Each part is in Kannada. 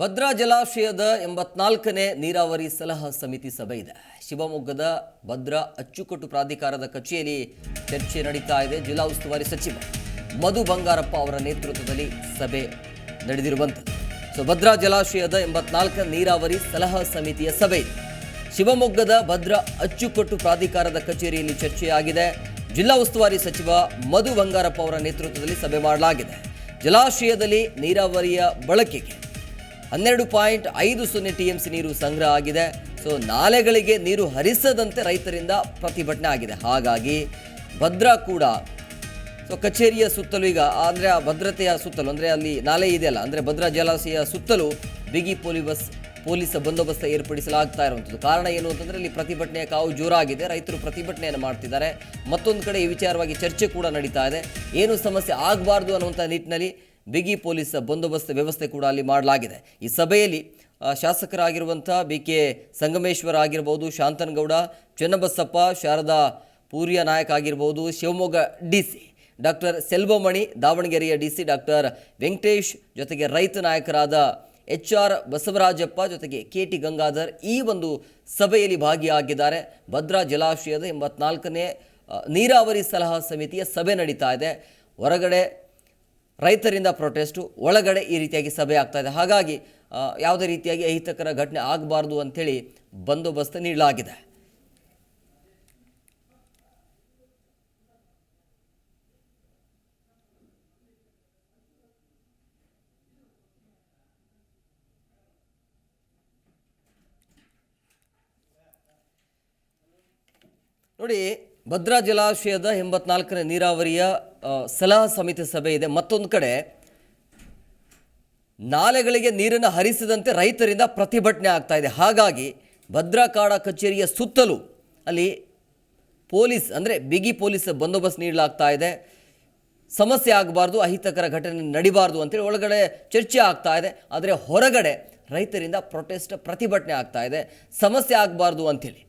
ಭದ್ರಾ ಜಲಾಶಯದ ಎಂಬತ್ನಾಲ್ಕನೇ ನೀರಾವರಿ ಸಲಹಾ ಸಮಿತಿ ಸಭೆ ಇದೆ. ಶಿವಮೊಗ್ಗದ ಭದ್ರಾ ಅಚ್ಚುಕಟ್ಟು ಪ್ರಾಧಿಕಾರದ ಕಚೇರಿ ಚರ್ಚೆ ನಡೀತಾ ಇದೆ. ಜಿಲ್ಲಾ ಉಸ್ತುವಾರಿ ಸಚಿವ ಮಧು ಬಂಗಾರಪ್ಪ ಅವರ ನೇತೃತ್ವದಲ್ಲಿ ಸಭೆ ನಡೆದಿರುವಂಥದ್ದು. ಸೊ, ಭದ್ರಾ ಜಲಾಶಯದ ಎಂಬತ್ನಾಲ್ಕ ನೀರಾವರಿ ಸಲಹಾ ಸಮಿತಿಯ ಸಭೆ ಇದೆ. ಶಿವಮೊಗ್ಗದ ಭದ್ರಾ ಅಚ್ಚುಕಟ್ಟು ಪ್ರಾಧಿಕಾರದ ಕಚೇರಿಯಲ್ಲಿ ಚರ್ಚೆಯಾಗಿದೆ. ಜಿಲ್ಲಾ ಉಸ್ತುವಾರಿ ಸಚಿವ ಮಧು ಬಂಗಾರಪ್ಪ ಅವರ ನೇತೃತ್ವದಲ್ಲಿ ಸಭೆ ಮಾಡಲಾಗಿದೆ. ಜಲಾಶಯದಲ್ಲಿ ನೀರಾವರಿಯ ಬಳಕೆಗೆ ಹನ್ನೆರಡು ಪಾಯಿಂಟ್ ಐದು ಸೊನ್ನೆ ಟಿ ಎಂ ಸಿ ನೀರು ಸಂಗ್ರಹ ಆಗಿದೆ. ಸೊ, ನಾಲೆಗಳಿಗೆ ನೀರು ಹರಿಸದಂತೆ ರೈತರಿಂದ ಪ್ರತಿಭಟನೆ ಆಗಿದೆ. ಹಾಗಾಗಿ ಭದ್ರಾ ಕೂಡ, ಸೊ, ಕಚೇರಿಯ ಸುತ್ತಲೂ ಈಗ, ಅಂದರೆ ಆ ಭದ್ರತೆಯ ಸುತ್ತಲೂ, ಅಂದರೆ ಅಲ್ಲಿ ನಾಲೆ ಇದೆಯಲ್ಲ, ಅಂದರೆ ಭದ್ರಾ ಜಲಾಶಯ ಸುತ್ತಲೂ ಬಿಗಿ ಪೊಲೀಸ್ ಬಸ್, ಪೊಲೀಸ್ ಬಂದೋಬಸ್ತ್ ಏರ್ಪಡಿಸಲಾಗ್ತಾ ಇರುವಂಥದ್ದು. ಕಾರಣ ಏನು ಅಂತಂದರೆ ಇಲ್ಲಿ ಪ್ರತಿಭಟನೆಯ ಕಾವು ಜೋರಾಗಿದೆ, ರೈತರು ಪ್ರತಿಭಟನೆಯನ್ನು ಮಾಡ್ತಿದ್ದಾರೆ. ಮತ್ತೊಂದು ಕಡೆ ಈ ವಿಚಾರವಾಗಿ ಚರ್ಚೆ ಕೂಡ ನಡೀತಾ ಇದೆ. ಏನು ಸಮಸ್ಯೆ ಆಗಬಾರ್ದು ಅನ್ನುವಂಥ ನಿಟ್ಟಿನಲ್ಲಿ ಬಿಗಿ ಪೊಲೀಸ್ ಬಂದೋಬಸ್ತ್ ವ್ಯವಸ್ಥೆ ಕೂಡ ಅಲ್ಲಿ ಮಾಡಲಾಗಿದೆ. ಈ ಸಭೆಯಲ್ಲಿ ಶಾಸಕರಾಗಿರುವಂಥ ಬಿ ಕೆ ಸಂಗಮೇಶ್ವರ ಆಗಿರ್ಬೋದು ಶಾಂತನಗೌಡ ಚೆನ್ನಬಸಪ್ಪ, ಶಾರದಾ ಪೂರ್ಯ ನಾಯಕ್ ಆಗಿರ್ಬೋದು, Shivamogga D C, doctor Selvamani, ದಾವಣಗೆರೆಯ ಡಿ ಸಿ ಡಾಕ್ಟರ್ ವೆಂಕಟೇಶ್, ಜೊತೆಗೆ ರೈತ ನಾಯಕರಾದ ಎಚ್ ಆರ್ ಬಸವರಾಜಪ್ಪ, ಜೊತೆಗೆ ಕೆ ಟಿ ಗಂಗಾಧರ್ ಈ ಒಂದು ಸಭೆಯಲ್ಲಿ ಭಾಗಿಯಾಗಿದ್ದಾರೆ. ಭದ್ರಾ ಜಲಾಶಯದ ಎಂಬತ್ನಾಲ್ಕನೇ ನೀರಾವರಿ ಸಲಹಾ ಸಮಿತಿಯ ಸಭೆ ನಡೀತಾ ಇದೆ. ಹೊರಗಡೆ ರೈತರಿಂದ ಪ್ರೊಟೆಸ್ಟು ಒಳಗಡೆ ಈ ರೀತಿಯಾಗಿ ಸಭೆ ಆಗ್ತಾ ಇದೆ. ಹಾಗಾಗಿ ಯಾವುದೇ ರೀತಿಯಾಗಿ ಅಹಿತಕರ ಘಟನೆ ಆಗಬಾರ್ದು ಅಂಥೇಳಿ ಬಂದೋಬಸ್ತ್ ನೀಡಲಾಗಿದೆ. ನೋಡಿ, ಭದ್ರಾ ಜಲಾಶಯದ ಎಂಬತ್ನಾಲ್ಕನೇ ನೀರಾವರಿಯ ಸಲಹಾ ಸಮಿತಿ ಸಭೆ ಇದೆ. ಮತ್ತೊಂದು ಕಡೆ, ನಾಲೆಗಳಿಗೆ ನೀರನ್ನು ಹರಿಸದಂತೆ ರೈತರಿಂದ ಪ್ರತಿಭಟನೆ ಆಗ್ತಾ ಇದೆ. ಹಾಗಾಗಿ ಭದ್ರಾಕಾಡ ಕಚೇರಿಯ ಸುತ್ತಲೂ ಅಲ್ಲಿ ಪೊಲೀಸ್, ಅಂದರೆ ಬಿಗಿ ಪೊಲೀಸ್ ಬಂದೋಬಸ್ತ್ ನೀಡಲಾಗ್ತಾ ಇದೆ. ಸಮಸ್ಯೆ ಆಗಬಾರ್ದು, ಅಹಿತಕರ ಘಟನೆ ನಡಿಬಾರ್ದು ಅಂತೇಳಿ ಒಳಗಡೆ ಚರ್ಚೆ ಆಗ್ತಾ ಇದೆ. ಆದರೆ ಹೊರಗಡೆ ರೈತರಿಂದ ಪ್ರೊಟೆಸ್ಟ್ ಪ್ರತಿಭಟನೆ ಆಗ್ತಾ ಇದೆ. ಸಮಸ್ಯೆ ಆಗಬಾರ್ದು ಅಂಥೇಳಿ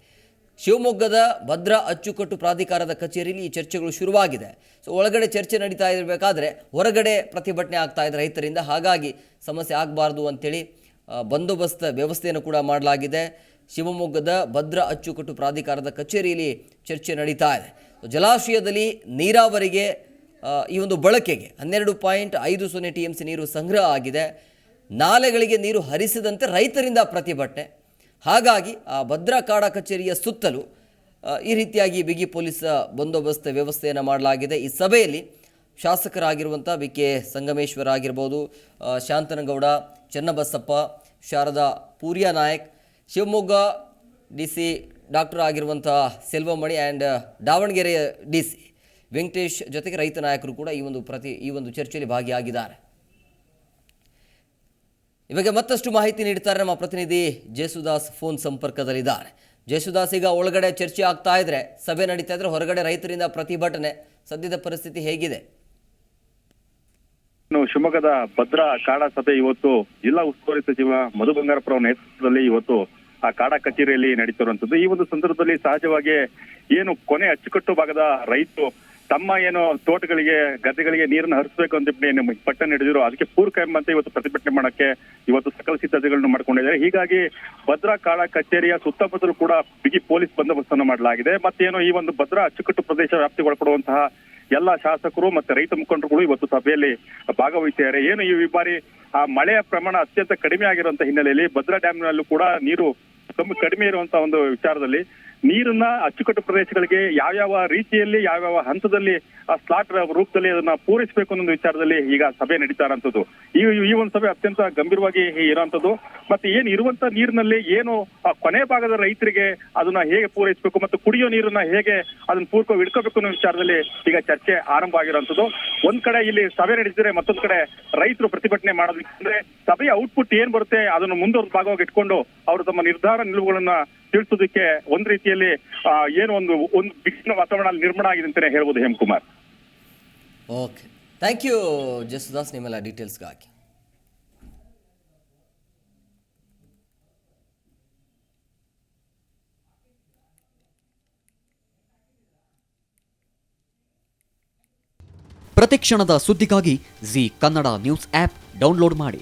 ಶಿವಮೊಗ್ಗದ ಭದ್ರಾ ಅಚ್ಚುಕಟ್ಟು ಪ್ರಾಧಿಕಾರದ ಕಚೇರಿಯಲ್ಲಿ ಈ ಚರ್ಚೆಗಳು ಶುರುವಾಗಿದೆ. ಸೊ ಒಳಗಡೆ ಚರ್ಚೆ ನಡೀತಾ ಇರಬೇಕಾದ್ರೆ ಹೊರಗಡೆ ಪ್ರತಿಭಟನೆ ಆಗ್ತಾ ಇದೆ ರೈತರಿಂದ. ಹಾಗಾಗಿ ಸಮಸ್ಯೆ ಆಗಬಾರ್ದು ಅಂಥೇಳಿ ಆ, ಬಂದೋಬಸ್ತ್ ವ್ಯವಸ್ಥೆಯನ್ನು ಕೂಡ ಮಾಡಲಾಗಿದೆ. ಶಿವಮೊಗ್ಗದ ಭದ್ರ ಅಚ್ಚುಕಟ್ಟು ಪ್ರಾಧಿಕಾರದ ಕಚೇರಿಯಲ್ಲಿ ಚರ್ಚೆ ನಡೀತಾ ಇದೆ. ಜಲಾಶಯದಲ್ಲಿ ನೀರಾವರಿಗೆ ಈ ಒಂದು ಬಳಕೆಗೆ ಹನ್ನೆರಡು ಪಾಯಿಂಟ್ ಐದು ಸೊನ್ನೆ ಟಿ ಎಂ ಸಿ ನೀರು ಸಂಗ್ರಹ ಆಗಿದೆ. ನಾಲೆಗಳಿಗೆ ನೀರು ಹರಿಸದಂತೆ ರೈತರಿಂದ ಪ್ರತಿಭಟನೆ. ಹಾಗಾಗಿ ಆ ಭದ್ರಾ ಕಾಡ ಕಚೇರಿಯ ಸುತ್ತಲೂ ಈ ರೀತಿಯಾಗಿ ಬಿಗಿ ಪೊಲೀಸ್ ಬಂದೋಬಸ್ತ್ ವ್ಯವಸ್ಥೆಯನ್ನು ಮಾಡಲಾಗಿದೆ. ಈ ಸಭೆಯಲ್ಲಿ ಶಾಸಕರಾಗಿರುವಂಥ ಬಿ ಕೆ. ಸಂಗಮೇಶ್ವರ ಆಗಿರ್ಬೋದು Shanthanagowda, Chennabasappa, Sharada Purya Nayak, Shivamogga D C doctor ಆಗಿರುವಂಥ ಸೆಲ್ವಮಣಿ ಆ್ಯಂಡ್ ದಾವಣಗೆರೆಯ ಡಿ ಸಿ ವೆಂಕಟೇಶ್ ಜೊತೆಗೆ ರೈತ ನಾಯಕರು ಕೂಡ ಈ ಒಂದು ಪ್ರತಿ, ಈ ಒಂದು ಚರ್ಚೆಯಲ್ಲಿ ಭಾಗಿಯಾಗಿದ್ದಾರೆ. ಇವಾಗ ಮತ್ತಷ್ಟು ಮಾಹಿತಿ ನೀಡ್ತಾರೆ ನಮ್ಮ ಪ್ರತಿನಿಧಿ ಜೇಸುದಾಸ್ ಫೋನ್ ಸಂಪರ್ಕದಲ್ಲಿದ್ದಾರೆ. ಜೇಸುದಾಸ್ ಈಗ ಒಳಗಡೆ ಚರ್ಚೆ ಆಗ್ತಾ ಇದ್ರೆ, ಸಭೆ ನಡೀತಾ ಇದ್ರೆ ಹೊರಗಡೆ ರೈತರಿಂದ ಪ್ರತಿಭಟನೆ, ಸದ್ಯದ ಪರಿಸ್ಥಿತಿ ಹೇಗಿದೆ? ಶಿವಮೊಗ್ಗದ ಭದ್ರಾ ಕಾಡ ಸಭೆ ಇವತ್ತು ಜಿಲ್ಲಾ ಉಸ್ತುವಾರಿ ಸಚಿವ ಮಧು ಬಂಗಾರಪ್ಪರ ನೇತೃತ್ವದಲ್ಲಿ ಇವತ್ತು ಆ ಕಾಡ ಕಚೇರಿಯಲ್ಲಿ ನಡೀತಿರುವಂತದ್ದು ಈ ಒಂದು ಸಂದರ್ಭದಲ್ಲಿ ಸಹಜವಾಗಿ ಏನು ಕೊನೆ ಅಚ್ಚುಕಟ್ಟು ಭಾಗದ ರೈತರು ತಮ್ಮ ಏನು ತೋಟಗಳಿಗೆ, ಗದ್ದೆಗಳಿಗೆ ನೀರನ್ನು ಹರಿಸಬೇಕು ಅಂತ ಏನು ಪಟ್ಟ ನಡೆದಿರೋ ಅದಕ್ಕೆ ಪೂರಕ ಎಂಬಂತೆ ಇವತ್ತು ಪ್ರತಿಭಟನೆ ಮಾಡಕ್ಕೆ ಇವತ್ತು ಸಕಲ ಸಿದ್ಧತೆಗಳನ್ನು ಮಾಡ್ಕೊಂಡಿದ್ದಾರೆ. ಹೀಗಾಗಿ ಭದ್ರಾ ಕಾಳ ಕಚೇರಿಯ ಸುತ್ತಮುತ್ತಲು ಕೂಡ ಬಿಗಿ ಪೊಲೀಸ್ ಬಂದೋಬಸ್ತನ್ನು ಮಾಡಲಾಗಿದೆ. ಮತ್ತೇನು ಈ ಒಂದು ಭದ್ರಾ ಅಚ್ಚುಕಟ್ಟು ಪ್ರದೇಶ ವ್ಯಾಪ್ತಿಗೊಳಪಡುವಂತಹ ಎಲ್ಲ ಶಾಸಕರು ಮತ್ತೆ ರೈತ ಮುಖಂಡರುಗಳು ಇವತ್ತು ಸಭೆಯಲ್ಲಿ ಭಾಗವಹಿಸಿದ್ದಾರೆ. ಏನು ಈ ಬಾರಿ ಆ ಮಳೆಯ ಪ್ರಮಾಣ ಅತ್ಯಂತ ಕಡಿಮೆ ಆಗಿರುವಂತಹ ಹಿನ್ನೆಲೆಯಲ್ಲಿ ಭದ್ರಾ ಡ್ಯಾಮ್ನಲ್ಲೂ ಕೂಡ ನೀರು ಕಮ್ಮಿ ಕಡಿಮೆ ಇರುವಂತಹ ಒಂದು ವಿಚಾರದಲ್ಲಿ ನೀರನ್ನ ಅಚ್ಚುಕಟ್ಟು ಪ್ರದೇಶಗಳಿಗೆ ಯಾವ್ಯಾವ ರೀತಿಯಲ್ಲಿ, ಯಾವ್ಯಾವ ಹಂತದಲ್ಲಿ, ಆ ಸ್ಲಾಟ್ ರೂಪದಲ್ಲಿ ಅದನ್ನ ಪೂರೈಸಬೇಕು ಅನ್ನೋ ವಿಚಾರದಲ್ಲಿ ಈಗ ಸಭೆ ನಡೀತಾ ಇರೋಂಥದ್ದು ಈ ಈ ಒಂದು ಸಭೆ ಅತ್ಯಂತ ಗಂಭೀರವಾಗಿ ಇರುವಂತದ್ದು ಮತ್ತೆ ಏನ್ ಇರುವಂತ ನೀರಿನಲ್ಲಿ ಏನು ಕೊನೆ ಭಾಗದ ರೈತರಿಗೆ ಅದನ್ನ ಹೇಗೆ ಪೂರೈಸಬೇಕು ಮತ್ತು ಕುಡಿಯೋ ನೀರನ್ನ ಹೇಗೆ ಅದನ್ನ ಪೂರ್ವ ಇಡ್ಕೋಬೇಕು ಅನ್ನೋ ವಿಚಾರದಲ್ಲಿ ಈಗ ಚರ್ಚೆ ಆರಂಭ ಆಗಿರುವಂತದ್ದು ಒಂದ್ ಕಡೆ ಇಲ್ಲಿ ಸಭೆ ನಡೆಸಿದ್ರೆ ಮತ್ತೊಂದ್ ಕಡೆ ರೈತರು ಪ್ರತಿಭಟನೆ ಮಾಡೋದಕ್ಕೆ ಸಭೆಯ ಔಟ್ಪುಟ್ ಏನ್ ಬರುತ್ತೆ ಅದನ್ನು ಮುಂದುವರೆದ ಭಾಗವಾಗಿ ಇಟ್ಕೊಂಡು ಅವರು ತಮ್ಮ ನಿರ್ಧಾರ ನಿಲುವುಗಳನ್ನ ತಿಳಿಸೋದಕ್ಕೆ ಒಂದ್ ರೀತಿಯಲ್ಲಿ ಏನು ಒಂದು ಒಂದು ಬಿಗಿನ ವಾತಾವರಣ ನಿರ್ಮಾಣ ಆಗಿದೆ ಅಂತಾನೆ ಹೇಳ್ಬೋದು Hemakumar. Okay thank you Jasudas ನಿಮ್ಮೆಲ್ಲ ಡೀಟೇಲ್ಸ್ಗಾಗಿ ಪ್ರತಿಕ್ಷಣದ ಸುದ್ದಿಗಾಗಿ Zee Kannada news app download ಮಾಡಿ.